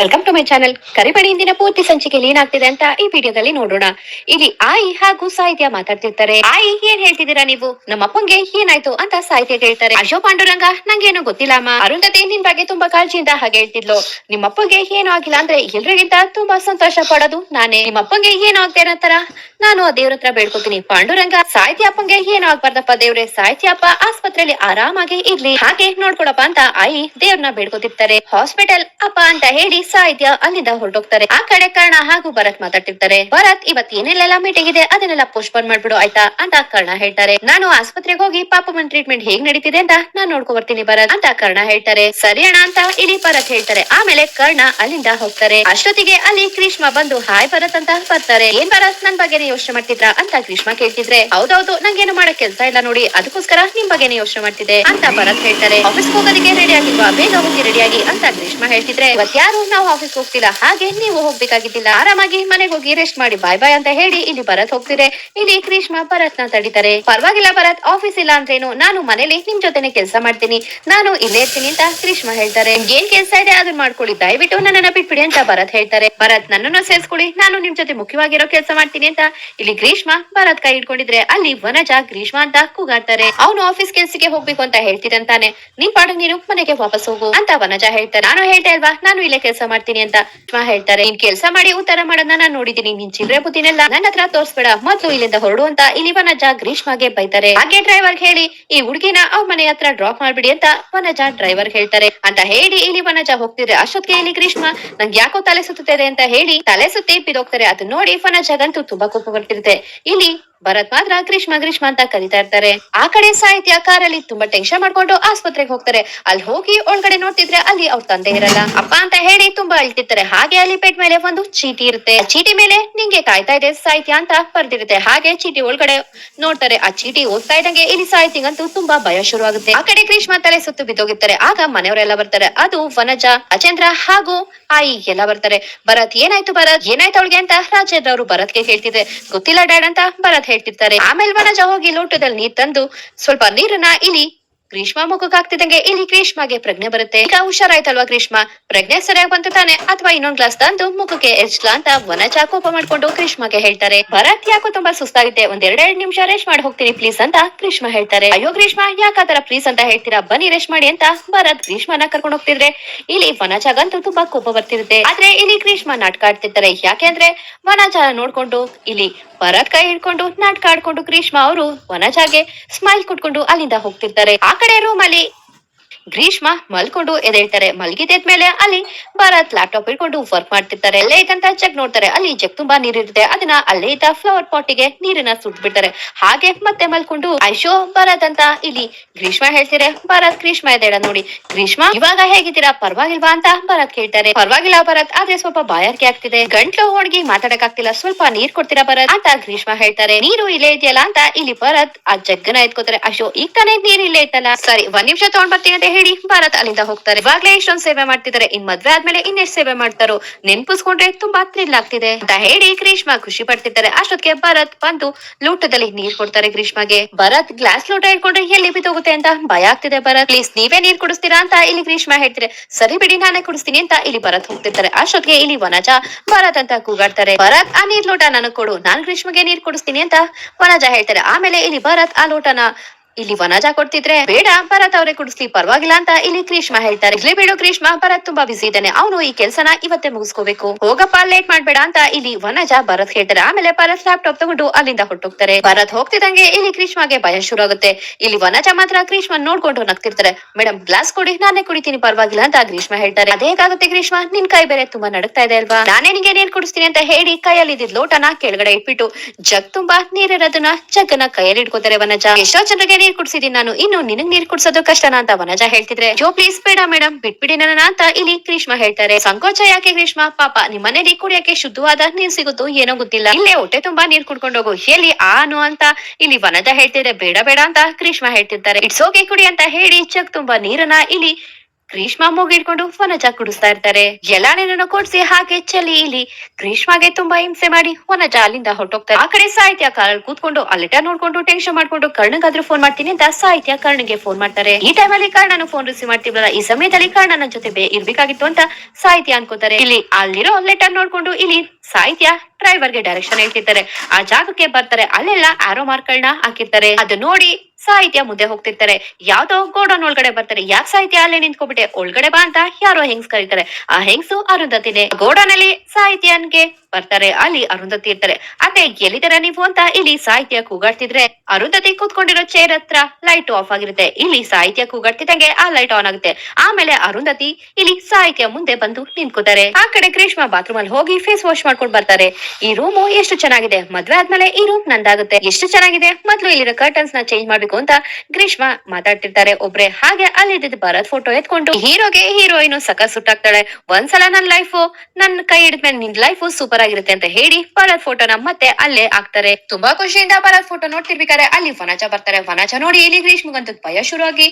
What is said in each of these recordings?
Welcome to my channel ಕರಿಬೇಡಿ, ಇಂದಿನ ಪೂರ್ತಿ ಸಂಚಿಕೆಯಲ್ಲಿ ಏನಾಗ್ತಿದೆ ಅಂತ ಈ ವಿಡಿಯೋದಲ್ಲಿ ನೋಡೋಣ. ಇಲ್ಲಿ ಆಯಿ ಹಾಗೂ ಸಾಹಿತ್ಯ ಮಾತಾಡ್ತಿರ್ತಾರೆ. ಆಯಿ, ಏನ್ ಹೇಳ್ತಿದ್ದೀರಾ ನೀವು? ನಮ್ಮ ಅಪ್ಪಂಗೆ ಏನಾಯ್ತು ಅಂತ ಸಾಹಿತ್ಯ ಹೇಳ್ತಾರೆ ಅಶೋ ಪಾಂಡುರಂಗ, ನಂಗೇನು ಗೊತ್ತಿಲ್ಲ ಅಮ್ಮ. ಅರುಂಧತಿ ನಿನ್ ಬಗ್ಗೆ ತುಂಬಾ ಕಾಳಜಿಯಿಂದ ಹಾಗೆ ಹೇಳ್ತಿದ್ಲು. ನಿಮ್ಮ ಅಪ್ಪಂಗೆ ಏನು ಆಗಿಲ್ಲ ಅಂದ್ರೆ ಎಲ್ರಿಗಿಂತ ತುಂಬಾ ಸಂತೋಷ ಪಡೋದು ನಾನೇ. ನಿಮ್ಮ ಅಪ್ಪಂಗೆ ಏನು ಆಗ್ತಾ ನಾನು ಆ ದೇವ್ರ ಹತ್ರ ಬೇಡ್ಕೊತೀನಿ. ಪಾಂಡುರಂಗ, ಸಾಹಿತ್ಯ ಅಪ್ಪಂಗೆ ಏನು ಆಗ್ಬಾರ್ದಪ್ಪ ದೇವ್ರೆ. ಸಾಹಿತ್ಯ ಅಪ್ಪ ಆಸ್ಪತ್ರೆಯಲ್ಲಿ ಆರಾಮಾಗಿ ಇರ್ಲಿ. ಹಾಗೆ ನೋಡ್ಕೊಡಪ್ಪ ಅಂತ ಆಯಿ ದೇವ್ರನ್ನ ಬೇಡ್ಕೊತಿರ್ತಾರೆ. ಹಾಸ್ಪಿಟಲ್ ಅಪ್ಪ ಅಂತ ಹೇಳಿ ಸಾಹಿತ್ಯ ಅಲ್ಲಿಂದ ಹೊರಟೋಗ್ತಾರೆ. ಆ ಕಡೆ ಕರ್ಣ ಹಾಗೂ ಭರತ್ ಮಾತಾಡ್ತಿರ್ತಾರೆ. ಭರತ್ ಇವತ್ ಏನೆಲ್ಲ ಮೀಟಿಂಗ್ ಇದೆ, ಅದನ್ನೆಲ್ಲ ಪೋಸ್ಟ್ಪೋನ್ ಮಾಡ್ಬಿಡು, ಆಯ್ತಾ? ಅಂತ ಕರ್ಣ ಹೇಳ್ತಾರೆ. ನಾನು ಆಸ್ಪತ್ರೆಗೆ ಹೋಗಿ ಪಾಪಮ್ಮನ್ ಟ್ರೀಟ್ಮೆಂಟ್ ಹೇಗ್ ನಡೀತಿದೆ ಅಂತ ನಾನ್ ನೋಡ್ಕೊ ಬರ್ತೀನಿ ಭರತ್, ಅಂತ ಕರ್ಣ ಹೇಳ್ತಾರೆ. ಸರಿ ಅಣ್ಣ ಅಂತ ಇಡಿ ಭರತ್ ಹೇಳ್ತಾರೆ. ಆಮೇಲೆ ಕರ್ಣ ಅಲ್ಲಿಂದ ಹೋಗ್ತಾರೆ. ಅಷ್ಟೊತ್ತಿಗೆ ಅಲ್ಲಿ ಕ್ರೀಷ್ಮ ಬಂದು, ಹಾಯ್ ಭರತ್ ಅಂತ ಬರ್ತಾರೆ. ಏನ್ ಭರತ್, ನನ್ ಬಗ್ಗೆನೇ ಯೋಚನೆ ಮಾಡ್ತಿದ್ರ? ಅಂತ ಕ್ರೀಷ್ಮ ಕೇಳ್ತಿದ್ರೆ, ಹೌದೌದು, ನಂಗೇನು ಮಾಡಕ್ ಕೆಲ್ಸ ಇಲ್ಲ ನೋಡಿ, ಅದಕ್ಕೋಸ್ಕರ ನಿಮ್ ಬಗ್ಗೆನೇ ಯೋಚನೆ ಮಾಡ್ತಿದೆ ಅಂತ ಭರತ್ ಹೇಳ್ತಾರೆ. ಆಫೀಸ್ ಹೋಗೋದಕ್ಕೆ ರೆಡಿ ಆಗಿಲ್ವಾ? ಬೇಗ ಹೋಗಿ ರೆಡಿ ಆಗಿ, ಅಂತ ಕ್ರೀಷ್ಮ ಹೇಳ್ತಿದ್ರೆ. ಇವತ್ ಯಾರು ನಾವು ಆಫೀಸ್ ಹೋಗ್ತಿಲ್ಲ ಹಾಗೆ ನೀವು ಹೋಗ್ಬೇಕಾಗಿದ್ದಿಲ್ಲ. ಆರಾಮಾಗಿ ಮನೆಗೆ ಹೋಗಿ ರೆಸ್ಟ್ ಮಾಡಿ ಬಾಯ್ ಬಾಯ್ ಅಂತ ಹೇಳಿ ಇಲ್ಲಿ ಭರತ್ ಹೋಗ್ತಿದೆ. ಇಲ್ಲಿ ಕ್ರೀಷ್ಮಾ ಭರತ್ನ ತಡಿತಾರೆ. ಪರವಾಗಿಲ್ಲ ಭರತ್ ಆಫೀಸ್ ಇಲ್ಲ ಅಂದ್ರೇನು? ನಾನು ಮನೇಲಿ ನಿಮ್ ಜೊತೆನೆ ಕೆಲಸ ಮಾಡ್ತೀನಿ. ನಾನು ಇಲ್ಲೇ ಇರ್ತೀನಿ ಅಂತ ಕ್ರೀಷ್ಮಾ ಹೇಳ್ತಾರೆ. ಏನ್ ಕೆಲಸ ಇದೆ ಅದನ್ನ ಮಾಡ್ಕೊಳ್ಳಿ. ದಯವಿಟ್ಟು ನನ್ನ ಬಿಟ್ಬಿಡಿ ಅಂತ ಭರತ್ ಹೇಳ್ತಾರೆ. ಭರತ್, ನನ್ನನ್ನು ಸೇರ್ಸ್ಕೊಳ್ಳಿ. ನಾನು ನಿಮ್ ಜೊತೆ ಮುಖ್ಯವಾಗಿರೋ ಕೆಲಸ ಮಾಡ್ತೀನಿ ಅಂತ ಇಲ್ಲಿ ಗ್ರೀಷ್ಮ ಭರತ್ ಕೈ ಹಿಡ್ಕೊಂಡಿದ್ರೆ ಅಲ್ಲಿ ವನಜ ಗ್ರೀಷ್ಮ ಅಂತ ಕೂಗಾಡ್ತಾರೆ. ಅವನು ಆಫೀಸ್ ಕೆಲ್ಸಕ್ಕೆ ಹೋಗ್ಬೇಕು ಅಂತ ಹೇಳ್ತಿರಂತಾನೆ ನಿನ್ ಪಾಡು ನೀನು ಮನೆಗೆ ವಾಪಸ್ ಹೋಗು ಅಂತ ವನಜ ಹೇಳ್ತಾರೆ ನಾನು ಹೇಳ್ತಾ ಇಲ್ವಾ? ನಾನು ಇಲ್ಲೇ ಕೆಲಸ ಮಾಡ್ತೀನಿ ಅಂತ ಮಾ ಹೇಳ್ತಾರೆ. ನೀನ್ ಕೆಲಸ ಮಾಡಿ ಉತ್ತರ ಮಾಡೋದನ್ನ ನಾನು ನೋಡಿದೀನಿ ನಿನ್ ಚಿಲ್ಲರೆ ಬುದ್ಧಿನೆಲ್ಲ ನನ್ನ ಹತ್ರ ತೋರ್ಸ್ಬೇಡ. ಮೊದ್ಲು ಇಲ್ಲಿಂದ ಹೊರಡು ಅಂತ ಇಲ್ಲಿ ವನಜ ಗ್ರೀಷ್ಮಾಗೆ ಬೈತಾರೆ. ಹಾಗೆ ಡ್ರೈವರ್ ಹೇಳಿ, ಈ ಹುಡುಗಿನ ಅವ್ರ ಮನೆ ಹತ್ರ ಡ್ರಾಪ್ ಮಾಡ್ಬಿಡಿ ಅಂತ ವನಜ ಡ್ರೈವರ್ ಹೇಳ್ತಾರೆ. ಅಂತ ಹೇಳಿ ಇಲ್ಲಿ ವನಜ ಹೋಗ್ತಿದ್ರೆ, ಅಷ್ಟೊತ್ತಿಗೆ ಇಲ್ಲಿ ಗ್ರೀಷ್ಮ, ನಂಗೆ ಯಾಕೋ ತಲೆ ಸುತ್ತದೆ ಅಂತ ಹೇಳಿ ತಲೆ ಸುತ್ತಿ ಬಿದ್ದೋಗ್ತಾರೆ. ಅದನ್ನ ನೋಡಿ ವನಜಗಂತೂ ತುಂಬಾ ಕೋಪ ಬರ್ತಿರುತ್ತೆ. ಇಲ್ಲಿ ಭರತ್ ಮಾತ್ರ ಗ್ರೀಷ್ಮ ಗ್ರೀಷ್ಮ ಅಂತ ಕರಿತಾ ಇರ್ತಾರೆ. ಆ ಕಡೆ ಸಾಹಿತ್ಯ, ಕಾರಲ್ಲಿ ತುಂಬಾ ಟೆನ್ಷನ್ ಮಾಡ್ಕೊಂಡು ಆಸ್ಪತ್ರೆಗೆ ಹೋಗ್ತಾರೆ. ಅಲ್ಲಿ ಹೋಗಿ ಒಳಗಡೆ ನೋಡ್ತಿದ್ರೆ ಅಲ್ಲಿ ಅವ್ರ ತಂದೆ ಇರಲ್ಲ. ಅಪ್ಪ ಅಂತ ಹೇಳಿ ತುಂಬಾ ಅಳ್ತಿರ್ತಾರೆ. ಹಾಗೆ ಅಲ್ಲಿ ಬೆಡ್ ಮೇಲೆ ಒಂದು ಚೀಟಿ ಇರುತ್ತೆ. ಚೀಟಿ ಮೇಲೆ ನಿಂಗೆ ಕಾಯ್ತಾ ಇದೆ ಸಾಹಿತ್ಯ ಅಂತ ಬರ್ದಿರುತ್ತೆ. ಹಾಗೆ ಚೀಟಿ ಒಳಗಡೆ ನೋಡ್ತಾರೆ. ಆ ಚೀಟಿ ಓದ್ತಾ ಇದ್ದಂಗೆ ಇಲ್ಲಿ ಸಾಹಿತ್ಯಗಂತೂ ತುಂಬಾ ಭಯ ಶುರುವಾಗುತ್ತೆ. ಆ ಕಡೆ ಗ್ರೀಷ್ಮ ತಲೆ ಸುತ್ತು ಬಿದ್ದೋಗಿರ್ತಾರೆ. ಆಗ ಮನೆಯವರೆಲ್ಲ ಬರ್ತಾರೆ. ಅದು ವನಜ, ಅಚೇಂದ್ರ ಹಾಗೂ ಆಯಿ, ಎಲ್ಲ ಬರ್ತಾರೆ. ಭರತ್, ಏನಾಯ್ತು ಭರತ್? ಏನಾಯ್ತು ಅವಳಿಗೆ ಅಂತ? ರಾಜೇಂದ್ರ ಅವರು ಭರತ್ಗೆ ಕೇಳ್ತಿದ್ರೆ ಗೊತ್ತಿಲ್ಲ ಡ್ಯಾಡ್ ಅಂತ ಭರತ್ ಹೇಳ್ತಿರ್ತಾರೆ. ಆಮೇಲೆ ವನಜ ಹೋಗಿ ಲೋಟದಲ್ಲಿ ನೀರ್ ತಂದು ಸ್ವಲ್ಪ ನೀರನ್ನ ಇಲ್ಲಿ ಗ್ರೀಷ್ಮ ಮುಖಕ್ಕೆ ಇಲ್ಲಿ ಗ್ರೀಷ್ಮಗೆ ಪ್ರಜ್ಞೆ ಬರುತ್ತೆ. ಈಗ ಹುಷಾರಾಯ್ತಲ್ವಾ ಗ್ರೀಷ್ಮ? ಪ್ರಜ್ಞೆ ಸರಿಯಾಗಿ ಬಂತು ತಾನೆ, ಅಥವಾ ಇನ್ನೊಂದ್ ಗ್ಲಾಸ್ ತಂದು ಮುಖಕ್ಕೆ ಎಚ್ಲಾ ಅಂತ ವನ ಚಾಕೋಪ ಮಾಡ್ಕೊಂಡು ಗ್ರೀಷ್ಮಗೆ ಹೇಳ್ತಾರೆ. ಭರತ್ ಯಾಕೋ ತುಂಬಾ ಸುಸ್ತಾಗಿದೆ ಒಂದ್ ಎರಡೆರಡು ನಿಮಿಷ ರೆಸ್ಟ್ ಮಾಡಿ ಹೋಗ್ತೀನಿ ಪ್ಲೀಸ್ ಅಂತ ಗ್ರೀಷ್ಮ ಹೇಳ್ತಾರೆ. ಅಯ್ಯೋ ಗ್ರೀಷ್ಮ, ಯಾಕಾತರ ಪ್ಲೀಸ್ ಅಂತ ಹೇಳ್ತೀರಾ? ಬನ್ನಿ ರೆಸ್ಟ್ ಮಾಡಿ ಅಂತ ಭರತ್ ಗ್ರೀಷ್ಮನ ಕರ್ಕೊಂಡು ಹೋಗ್ತಿದ್ರೆ. ಇಲ್ಲಿ ವನಜಾಗಂತೂ ತುಂಬಾ ಕೋಪ ಬರ್ತಿರುತ್ತೆ. ಆದ್ರೆ ಇಲ್ಲಿ ಗ್ರೀಷ್ಮ ನಾಟಕ ಆಡ್ತಿರ್ತಾರೆ. ಯಾಕೆಂದ್ರೆ ವನಜ ನೋಡ್ಕೊಂಡು ಇಲ್ಲಿ ಭರತ್ ಕೈ ಹಿಡ್ಕೊಂಡು, ನಾಟಕ ಆಡ್ಕೊಂಡು, ಗ್ರೀಷ್ಮ ಅವರು ವನಜಾಗೆ ಸ್ಮೈಲ್ ಕೊಟ್ಕೊಂಡು ಅಲ್ಲಿಂದ ಹೋಗ್ತಿರ್ತಾರೆ. ಆ ಕಡೆ ರೂಮ್ ಅಲ್ಲಿ ಗ್ರೀಷ್ಮ ಮಲ್ಕೊಂಡು ಎದ್ದೇಳ್ತಾರೆ. ಮೇಲೆ ಅಲ್ಲಿ ಭಾರತ್ ಲ್ಯಾಪ್ಟಾಪ್ ಇಟ್ಕೊಂಡು ವರ್ಕ್ ಮಾಡ್ತಿರ್ತಾರೆ. ಅಲ್ಲೇ ಇದ್ದಂತ ಜಗ್ ನೋಡ್ತಾರೆ. ಅಲ್ಲಿ ಜಗ್ ತುಂಬಾ ನೀರಿರುತ್ತೆ ಅದನ್ನ ಅಲ್ಲೇ ಇದ್ದ ಫ್ಲವರ್ ಪಾಟಿಗೆ ನೀರನ್ನ ಸುಟ್ಬಿಡ್ತಾರೆ. ಹಾಗೆ ಮತ್ತೆ ಮಲ್ಕೊಂಡು ಐಶೋ ಭರತ್ ಅಂತ ಇಲ್ಲಿ ಗ್ರೀಷ್ಮ ಹೇಳ್ತಾರೆ? ಭರತ್ ಗ್ರೀಷ್ಮ ಎದ್ದೇಳ ನೋಡಿ. ಗ್ರೀಷ್ಮ, ಇವಾಗ ಹೇಗಿದ್ದೀರಾ? ಪರವಾಗಿಲ್ವಾ? ಅಂತ ಭರತ್ ಕೇಳ್ತಾರೆ. ಪರವಾಗಿಲ್ಲ ಭರತ್, ಆದ್ರೆ ಸ್ವಲ್ಪ ಬಾಯಾರಿಕೆ ಆಗ್ತಿದೆ. ಗಂಟ್ಲು ಹೋಡ್ಗಿ ಮಾತಾಡಕ್ ಆಗ್ತಿಲ್ಲ. ಸ್ವಲ್ಪ ನೀರ್ ಕೊಡ್ತೀರಾ ಭರತ್? ಅಂತ ಗ್ರೀಷ್ಮ ಹೇಳ್ತಾರೆ. ನೀರು ಇಲ್ಲೇ ಇದೆಯಲ್ಲ? ಅಂತ ಇಲ್ಲಿ ಭರತ್ ಆ ಜಗ್ಗನ ಎತ್ಕೋತಾರೆ. ಅಶೋ ಈಗ ತಾನೇ ನೀರ್ ಇಲ್ಲೇ ಇತ್ತಲ್ಲ? ಸರಿ, ಒಂದ್ ನಿಮಿಷ ತಗೊಂಡ್ ಬರ್ತೀನಿ ಅಂತ ಹೇಳಿ ಭಾರತ್ ಅಲ್ಲಿಂದ ಹೋಗ್ತಾರೆ. ಇವಾಗ್ಲೇ ಇಷ್ಟೊಂದು ಸೇವೆ ಮಾಡ್ತಿದ್ದಾರೆ. ಇನ್ ಮದ್ವೆ ಆದ್ಮೇಲೆ ಇನ್ನೆಷ್ಟು ಸೇವೆ ಮಾಡ್ತಾರೋ ನೆನ್ಪಿಸ್ಕೊಂಡ್ರೆ ತುಂಬಾ ಥ್ರಿಲ್ ಆಗ್ತಿದೆ ಅಂತ ಹೇಳಿ ಗ್ರೀಷ್ಮ ಖುಷಿ ಪಡ್ತಿದ್ದಾರೆ. ಅಷ್ಟೊತ್ತಿಗೆ ಭರತ್ ಬಂದು ಲೋಟದಲ್ಲಿ ನೀರ್ ಕೊಡ್ತಾರೆ ಗ್ರೀಷ್ಮಗೆ. ಭರತ್ ಗ್ಲಾಸ್ ಲೋಟ ಇಟ್ಕೊಂಡ್ರೆ ಎಲ್ಲಿ ಬಿದ್ದೋಗುತ್ತೆ ಅಂತ ಭಯ ಆಗ್ತಿದೆ ಭರತ್. ಪ್ಲೀಸ್ ನೀವೇ ನೀರ್ ಕುಡಿಸ್ತೀರಾ ಅಂತ ಇಲ್ಲಿ ಗ್ರೀಷ್ಮಾ ಹೇಳ್ತಾರೆ ಸರಿ ಬಿಡಿ, ನಾನೇ ಕುಡಿಸ್ತೀನಿ ಅಂತ ಇಲ್ಲಿ ಭರತ್ ಹೋಗ್ತಿರ್ತಾರೆ. ಅಷ್ಟೊತ್ತಿಗೆ ಇಲ್ಲಿ ವನಜ ಭರತ್ ಅಂತ ಕೂಗಾಡ್ತಾರೆ. ಭರತ್, ಆ ನೀರ್ ಲೋಟ ನನಗ್ ಕೊಡು. ನಾನ್ ಗ್ರೀಷ್ಮಗೆ ನೀರ್ ಕುಡಿಸ್ತೀನಿ ಅಂತ ವನಜ ಹೇಳ್ತಾರೆ. ಆಮೇಲೆ ಇಲ್ಲಿ ಭರತ್ ಆ ಲೋಟನ ಇಲ್ಲಿ ವನಜ ಕೊಡ್ತಿದ್ರೆ ಬೇಡ, ಭರತ್ ಅವರೇ ಕುಡಿಸ್ಲಿ ಪರವಾಗಿಲ್ಲ ಅಂತ ಇಲ್ಲಿ ಕ್ರೀಷ್ಮಾ ಹೇಳ್ತಾರೆ. ಇಲ್ಲಿ ಬಿಡು ಕ್ರೀಷ್ಮಾ ಭರತ್ ತುಂಬಾ ಬಿಸಿ ಇದ್ದಾನೆ, ಅವನು ಈ ಕೆಲ್ಸನ ಇವತ್ತೇ ಮುಗಿಸ್ಕೋಬೇಕು. ಹೋಗಪ್ಪ ಲೇಟ್ ಮಾಡ್ಬೇಡ ಅಂತ ಇಲ್ಲಿ ವನಜ ಭರತ್ ಹೇಳ್ತಾರೆ. ಆಮೇಲೆ ಭರತ್ ಲ್ಯಾಪ್ಟಾಪ್ ತಗೊಂಡು ಅಲ್ಲಿಂದ ಹೊಟ್ಟೋಗ್ತಾರೆ ಭರತ್ ಹೋಗ್ತಿದಂಗೆ ಇಲ್ಲಿ ಕ್ರೀಷ್ಮಾಗೆ ಭಯ ಶುರು ಆಗುತ್ತೆ ಇಲ್ಲಿ ವನಜ ಮಾತ್ರ ಕ್ರೀಷ್ಮಾ ನೋಡ್ಕೊಂಡು ನಗ್ತಿರ್ತಾರೆ. ಮೇಡಮ್ ಗ್ಲಾಸ್ ಕೊಡಿ, ನಾನೇ ಕುಡಿತೀನಿ, ಪರವಾಗಿಲ್ಲ ಅಂತ ಗ್ರೀಷ್ಮ ಹೇಳ್ತಾರೆ. ಅದೇಗಾಗುತ್ತೆ ಗ್ರೀಷ್ಮ ನಿನ್ ಕೈ ಬೇರೆ ತುಂಬಾ ನಡಕ್ತಾ ಇದೆ ಅಲ್ವಾ? ನಾನೇ ನಿಂಗೆ ನೀರ್ ಕುಡಿಸ್ತೀನಿ ಅಂತ ಹೇಳಿ ಕೈಯಲ್ಲಿ ಇದ್ದಿದ್ ಲೋಟನ ಕೆಳಗಡೆ ಇಟ್ಬಿಟ್ಟು ಜಗ್ ತುಂಬಾ ನೀರಿರೋದನ್ನ ಜಗ್ಗನ ಕೈಯಲ್ಲಿ ಇಟ್ಕೋತಾರೆ ವನಜ ಎಷ್ಟೋ ಜನರಿಗೆ ನೀರ್ ಕುಡ್ಸಿದೀನಿ ನಾನು. ಇನ್ನು ನಿನಗ್ ನೀರ್ ಕುಡ್ಸೋದು ಕಷ್ಟನಾ ಅಂತ ವನಜ ಹೇಳ್ತಿದ್ರೆ, ಜೋ ಪ್ಲೀಸ್ ಬೇಡ ಮೇಡಮ್ ಬಿಟ್ಬಿಡಿ ನನ್ನ ಅಂತ ಇಲ್ಲಿ ಗ್ರೀಷ್ಮ ಹೇಳ್ತಾರೆ. ಸಂಕೋಚ ಯಾಕೆ ಗ್ರೀಷ್ಮ? ಪಾಪ ನಿಮ್ ಮನೇಲಿ ಕುಡಿಯಕ್ಕೆ ಶುದ್ಧವಾದ ನೀರ್ ಸಿಗುತ್ತೋ ಏನೋ ಗೊತ್ತಿಲ್ಲ. ಇಲ್ಲೇ ಹೊಟ್ಟೆ ತುಂಬಾ ನೀರ್ ಕುಡ್ಕೊಂಡು ಹೋಗು. ಎಲ್ಲಿ ಆನು ಅಂತ ಇಲ್ಲಿ ವನಜ ಹೇಳ್ತಿದ್ರೆ, ಬೇಡ ಬೇಡ ಅಂತ ಗ್ರೀಷ್ಮ ಹೇಳ್ತಿರ್ತಾರೆ. ಇಟ್ಸ್ ಓಕೆ ಕುಡಿ ಅಂತ ಹೇಳಿ ಚಕ್ ತುಂಬಾ ನೀರನ್ನ ಇಲ್ಲಿ ಗ್ರೀಷ್ಮ ಮೂಗಿಡ್ಕೊಂಡು ವನಜ ಕುಡಿಸ್ತಾ ಇರ್ತಾರೆ. ಎಲ್ಲಾ ನೀರನ್ನು ಕೊಡ್ಸಿ ಹಾಗೆ ಚಲಿ ಇಲ್ಲಿ ಗ್ರೀಷ್ಮಾಗೆ ತುಂಬಾ ಹಿಂಸೆ ಮಾಡಿ ವನಜ ಅಲ್ಲಿಂದ ಹೊರಟೋಗ್ತಾರೆ. ಆ ಕಡೆ ಸಾಹಿತ್ಯ ಕಾರಲ್ಲಿ ಕೂತ್ಕೊಂಡು ಲೆಟರ್ ನೋಡ್ಕೊಂಡು ಟೆನ್ಷನ್ ಮಾಡ್ಕೊಂಡು ಕರ್ಣಗಾದ್ರೂ ಫೋನ್ ಮಾಡ್ತೀನಿ ಅಂತ ಸಾಹಿತ್ಯ ಕರ್ಣಗೆ ಫೋನ್ ಮಾಡ್ತಾರೆ. ಈ ಟೈಮಲ್ಲಿ ಕರ್ಣನ ಫೋನ್ ರಿಸೀವ್ ಮಾಡ್ತಿವಲ್ಲ ಈ ಸಮಯದಲ್ಲಿ ಕರ್ಣ ನನ್ನ ಜೊತೆ ಇರ್ಬೇಕಾಗಿತ್ತು ಅಂತ ಸಾಹಿತ್ಯ ಅನ್ಕೋತಾರೆ. ಇಲ್ಲಿ ಅಲ್ಲಿರೋ ಲೆಟರ್ ನೋಡ್ಕೊಂಡು ಇಲ್ಲಿ ಸಾಹಿತ್ಯ ಡ್ರೈವರ್ಗೆ ಡೈರೆಕ್ಷನ್ ಹೇಳ್ತಿರ್ತಾರೆ. ಆ ಜಾಗಕ್ಕೆ ಬರ್ತಾರೆ. ಅಲ್ಲೆಲ್ಲ ಆರೋ ಮಾರ್ಕ್ಗಳನ್ನ ಹಾಕಿರ್ತಾರೆ. ಅದು ನೋಡಿ ಸಾಹಿತ್ಯ ಮುಂದೆ ಹೋಗ್ತಿರ್ತಾರೆ. ಯಾವ್ದೋ ಗೋಡೌನ್ ಒಳಗಡೆ ಬರ್ತಾರೆ. ಯಾಕೆ ಸಾಹಿತ್ಯ ಅಲ್ಲೇ ನಿಂತ್ಕೊಬಿಟ್ಟೆ? ಒಳಗಡೆ ಬಾ ಅಂತ ಯಾರೋ ಹೆಂಗ್ಸ್ ಕರೀತಾರೆ ಆ ಹೆಂಗ್ಸು ಅರುಂಧತಿನೇ. ಗೋಡೌನ್ ಅಲ್ಲಿ ಸಾಹಿತ್ಯನ್ಗೆ ಬರ್ತಾರೆ. ಅಲ್ಲಿ ಅರುಂಧತಿ ಇರ್ತಾರೆ. ಅದೇ ಎಲ್ಲಿದರ ನೀವು ಅಂತ ಇಲ್ಲಿ ಸಾಹಿತ್ಯ ಕೂಗಾಡ್ತಿದ್ರೆ ಅರುಂಧತಿ ಕೂತ್ಕೊಂಡಿರೋ ಚೇರ್ ಹತ್ರ ಲೈಟ್ ಆಫ್ ಆಗಿರುತ್ತೆ. ಇಲ್ಲಿ ಸಾಹಿತ್ಯ ಕೂಗಾಡ್ತಿದ್ದಂಗೆ ಆ ಲೈಟ್ ಆನ್ ಆಗುತ್ತೆ. ಆಮೇಲೆ ಅರುಂಧತಿ ಇಲ್ಲಿ ಸಾಹಿತ್ಯ ಮುಂದೆ ಬಂದು ನಿಂತ್ಕೋತಾರೆ. ಆ ಕಡೆ ಗ್ರೀಷ್ಮ ಬಾತ್ರೂಮ್ ಅಲ್ಲಿ ಹೋಗಿ ಫೇಸ್ ವಾಶ್ ಮಾಡ್ಕೊಂಡು ಬರ್ತಾರೆ. ಈ ರೂಮು ಎಷ್ಟು ಚೆನ್ನಾಗಿದೆ. ಮದ್ವೆ ಆದ್ಮೇಲೆ ಈ ರೂಮ್ ನಂದಾಗುತ್ತೆ. ಎಷ್ಟು ಚೆನ್ನಾಗಿದೆ? ಮೊದ್ಲು ಇಲ್ಲಿರೋ ಕರ್ಟನ್ಸ್ನ ಚೇಂಜ್ ಮಾಡ್ಬೇಕು ಅಂತ ಗ್ರೀಷ್ಮ ಮಾತಾಡ್ತಿರ್ತಾರೆ. ಒಬ್ರೆ ಹಾಗೆ ಅಲ್ಲಿ ಭರತ್ ಫೋಟೋ ಎತ್ಕೊಂಡು ಹೀರೋಗೆ ಹೀರೋಯಿನ್ ಸಕ ಸುಟ್ಟಾಗ್ತಾಳೆ ಒಂದ್ಸಲ ನನ್ ಲೈಫ್ ನನ್ ಕೈ ಹಿಡಿದ್ಮೇಲೆ ನಿನ್ ಲೈಫ್ ಸೂಪರ್ ಆಗಿರುತ್ತೆ ಅಂತ ಹೇಳಿ ಭರತ್ ಫೋಟೋನ ಮತ್ತೆ ಅಲ್ಲೇ ಹಾಕ್ತಾರೆ. ತುಂಬಾ ಖುಷಿಯಿಂದ ಭರತ್ ಫೋಟೋ ನೋಡ್ತಿರ್ಬೇಕಾದ್ರೆ ಅಲ್ಲಿ ವನಜ ಬರ್ತಾರೆ. ವನಜ ನೋಡಿ ಇಲ್ಲಿ ಗ್ರೀಷ್ಮಗಂತೂ ಭಯ ಶುರುವಾಗಿ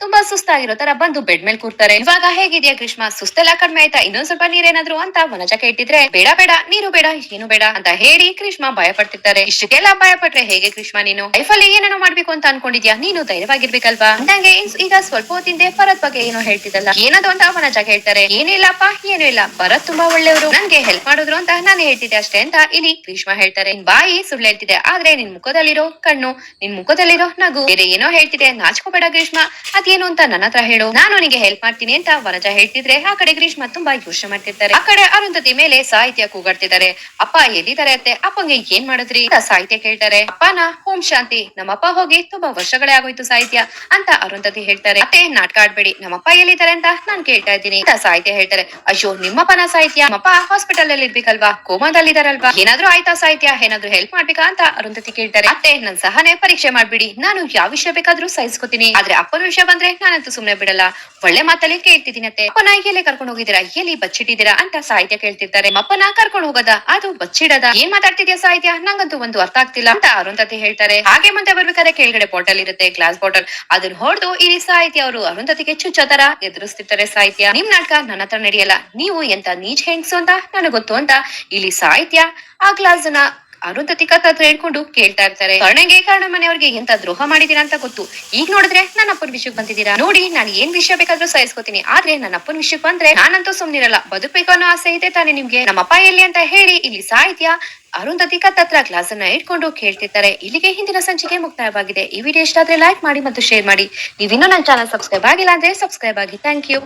ತುಂಬಾ ಸುಸ್ತಾಗಿರೋ ತರ ಬಂದು ಬೆಡ್ ಮೇಲೆ ಕೂರ್ತಾರೆ. ಇವಾಗ ಹೇಗಿದ್ಯಾ ಗ್ರೀಷ್ಮ? ಸುಸ್ತೆಲ್ಲ ಕಡಿಮೆ ಆಯ್ತಾ? ಇನ್ನೊಂದ್ ಸ್ವಲ್ಪ ನೀರೇನಾದ್ರು ಅಂತ ವನಜ ಕೇಳ್ತಿದ್ರೆ, ಬೇಡ ಬೇಡ, ನೀರು ಬೇಡ, ಏನು ಬೇಡ ಅಂತ ಹೇಳಿ ಕೃಷ್ಣ ಭಯ ಪಡ್ತಿರ್ತಾರೆ. ಇಷ್ಟಕ್ಕೆಲ್ಲ ಭಯ ಪಟ್ರೆ ಹೇಗೆ ಕೃಷ್ಣ ನೀನು? ಲೈಫಲ್ಲಿ ಏನೇನೋ ಮಾಡ್ಬೇಕು ಅಂತ ಅನ್ಕೊಂಡಿದ್ಯಾ? ನೀನು ಧೈರ್ಯವಾಗಿರ್ಬೇಕಲ್ವಾ? ಅಂದಂಗೆ ಈಗ ಸ್ವಲ್ಪ ಹೊತ್ತಿಂದೆ ಭರತ್ ಬಗ್ಗೆ ಏನೋ ಹೇಳ್ತಿದ್ದಲ್ಲ. ಏನದು ಅಂತ ವನಜ ಹೇಳ್ತಾರೆ ಏನಿಲ್ಲಪ್ಪ ಏನು ಇಲ್ಲ. ಭರತ್ ತುಂಬಾ ಒಳ್ಳೆಯವರು. ನಂಗೆ ಹೆಲ್ಪ್ ಮಾಡಿದ್ರು ಅಂತ ನಾನು ಹೇಳ್ತಿದ್ದೆ ಅಷ್ಟೇ ಅಂತ ಇಲ್ಲಿ ಗ್ರೀಷ್ಮ ಹೇಳ್ತಾರೆ. ನಿನ್ ಬಾಯಿ ಸುಳ್ಳು ಹೇಳ್ತಿದೆ, ಆದ್ರೆ ನಿನ್ ಮುಖದಲ್ಲಿರೋ ಕಣ್ಣು, ನಿನ್ ಮುಖದಲ್ಲಿರೋ ನಗು, ಬೇರೆ ಏನೋ ಹೇಳ್ತಿದೆ. ನಾಚ್ಕೋಬೇಡ ಗ್ರೀಷ್ಮ, ಅದೇನು ಅಂತ ನನ್ನ ಹತ್ರ ಹೇಳು. ನಾನು ನಿನಗೆ ಹೆಲ್ಪ್ ಮಾಡ್ತೀನಿ ಅಂತ ವನಜ ಹೇಳ್ತಿದ್ರೆ ಆ ಕಡೆ ಗ್ರೀಷ್ಮ ತುಂಬಾ ಯೋಚನೆ ಮಾಡ್ತಿರ್ತಾರೆ. ಆ ಕಡೆ ಅರುಂಧತಿ ಮೇಲೆ ಸಾಹಿತ್ಯ ಕೂಗಾಡ್ತಿದ್ದಾರೆ. ಅಪ್ಪ ಎಲ್ಲಿದ್ದಾರೆ ಅತ್ತೆ? ಅಪ್ಪಂಗೆ ಏನ್ ಮಾಡಿದ್ರಿ? ಅಂತ ಸಾಹಿತ್ಯ ಕೇಳ್ತಾರೆ. ಅಪ್ಪನ ಓಂ ಶಾಂತಿ, ನಮ್ಮಪ್ಪ ಹೋಗಿ ತುಂಬಾ ವರ್ಷಗಳೇ ಆಗೋಯ್ತು ಸಾಹಿತ್ಯ ಅಂತ ಅರುಂಧತಿ ಹೇಳ್ತಾರೆ. ಅತ್ತೆ, ನಾಟಕ ಆಡ್ಬೇಡಿ. ನಮ್ಮಪ್ಪ ಎಲ್ಲಿದ್ದಾರೆ ಅಂತ ನಾನ್ ಕೇಳ್ತಾ ಇದ್ದೀನಿ ಅಂತ ಸಾಹಿತ್ಯ ಹೇಳ್ತಾರೆ. ಅಯ್ಯೋ, ನಿಮ್ಮಪ್ಪನ ಸಾಹಿತ್ಯ? ನಮ್ಮಪ್ಪ ಹಾಸ್ಪಿಟಲ್ ಅಲ್ಲಿ ಇರ್ಬೇಕಲ್ವಾ? ಕೋಮಾದಲ್ಲಿದಾರಲ್ವಾ? ಏನಾದ್ರೂ ಆಯ್ತಾ ಸಾಹಿತ್ಯ? ಏನಾದ್ರೂ ಹೆಲ್ಪ್ ಮಾಡ್ಬೇಕಾ ಅಂತ ಅರುಂಧತಿ ಕೇಳ್ತಾರೆ. ಅತ್ತೆ, ನನ್ ಸಹನೆ ಪರೀಕ್ಷೆ ಮಾಡ್ಬಿಡಿ. ನಾನು ಯಾವ ವಿಷಯ ಬೇಕಾದ್ರೂ ಸಹಿಸ್ಕೋತೀನಿ. ಆದ್ರೆ ಅಪ್ಪನ ವಿಷಯ ಬಂದ್ರೆ ನಾನಂತೂ ಸುಮ್ನೆ ಬಿಡಲ್ಲ. ಒಳ್ಳೆ ಮಾತಲ್ಲಿ ಕೇಳ್ತಿದ್ದೀನಿ ಅತ್ತೆ. ಅಪ್ಪನ ಎಲ್ಲಿ ಕರ್ಕೊಂಡು ಹೋಗಿದ್ದೀರಾ? ಎಲ್ಲಿ ಬಚ್ಚಿಟ್ಟಿದ್ದೀರಾ ಅಂತ ಸಾಹಿತ್ಯ ಕೇಳ್ತಿರ್ತಾರೆ. ಅಪ್ಪನ ಕರ್ಕೊಂಡು ಹೋಗದ? ಅದು ಬಚ್ಚಿಡದ? ಏನ್ ಮಾತಾಡ್ತಿದ್ಯಾ ಸಾಹಿತ್ಯ? ನಂಗಂತೂ ಒಂದು ಅರ್ಥ ಆಗ್ತಿಲ್ಲ ಅಂತ ಅರುಂಧತಿ ಹೇಳ್ತಾರೆ. ಹಾಗೆ ಮುಂದೆ ಬರ್ಬೇಕಾದ್ರೆ ಕೆಳಗಡೆ ಬಾಟಲ್ ಇರುತ್ತೆ ಗ್ಲಾಸ್ ಬಾಟಲ್ ಅದನ್ನ ಹೊಡೆದು ಇಲ್ಲಿ ಸಾಹಿತ್ಯ ಅವರು ಅರುಂಧತಿಗೆ ಚುಚ್ಚೋ ತರ ಎದುರಿಸ್ತಿರ್ತಾರೆ ಸಾಹಿತ್ಯ. ನಿಮ್ ನಾಟಕ ನನ್ನ ಹತ್ರ ನಡೆಯಲ್ಲ. ನೀವು ಎಂತ ನೀಚ್ ಹೆಂಗ್ಸು ಅಂತ ನನಗೆ ಗೊತ್ತು ಅಂತ ಇಲ್ಲಿ ಸಾಹಿತ್ಯ, ಆ ಕ್ಲಾಸ್ನ ಅರುಂಧತಿ ಕತ್ತ ಹತ್ರ ಹೇಳ್ಕೊಂಡು ಕೇಳ್ತಾ ಇರ್ತಾರೆ. ಕರ್ಣಂಗೆ ಕಾರಣ ಮನೆಯವ್ರಿಗೆ ಎಂತ ದ್ರೋಹ ಮಾಡಿದೀರಾ ಅಂತ ಗೊತ್ತು. ಈಗ ನೋಡಿದ್ರೆ ನನ್ನ ಅಪ್ಪನ ವಿಷಯಕ್ಕೆ ಬಂದಿದ್ದೀರಾ? ನೋಡಿ, ನಾನು ಏನ್ ವಿಷಯ ಬೇಕಾದ್ರೂ ಸಹಿಸ್ಕೋತೀನಿ. ಆದ್ರೆ ನನ್ನ ಅಪ್ಪನ ವಿಷಯಕ್ಕೆ ಬಂದ್ರೆ ನಾನಂತೂ ಸುಮ್ನಿರಲ್ಲ. ಬದುಕಬೇಕು ಅನ್ನೋ ಆಸೆ ಇದೆ ತಾನೇ ನಿಮ್ಗೆ. ನಮ್ಮಪ್ಪ ಎಲ್ಲಿ ಅಂತ ಹೇಳಿ ಇಲ್ಲಿ ಸಾಹಿತ್ಯ ಅರುಂಧತಿ ಕತ್ತತ್ರ ಕ್ಲಾಸ್ ಅನ್ನ ಇಟ್ಕೊಂಡು ಕೇಳ್ತಿರ್ತಾರೆ. ಇಲ್ಲಿಗೆ ಹಿಂದಿನ ಸಂಚಿಕೆ ಮುಕ್ತಾಯವಾಗಿದೆ. ಈ ವಿಡಿಯೋ ಇಷ್ಟ ಆದ್ರೆ ಲೈಕ್ ಮಾಡಿ ಮತ್ತು ಶೇರ್ ಮಾಡಿ. ನೀವಿನ್ನೂ ನನ್ನ ಚಾನಲ್ ಸಬ್ಸ್ಕ್ರೈಬ್ ಆಗಿಲ್ಲ ಅಂದ್ರೆ ಸಬ್ಸ್ಕ್ರೈಬ್ ಆಗಿ. Thank you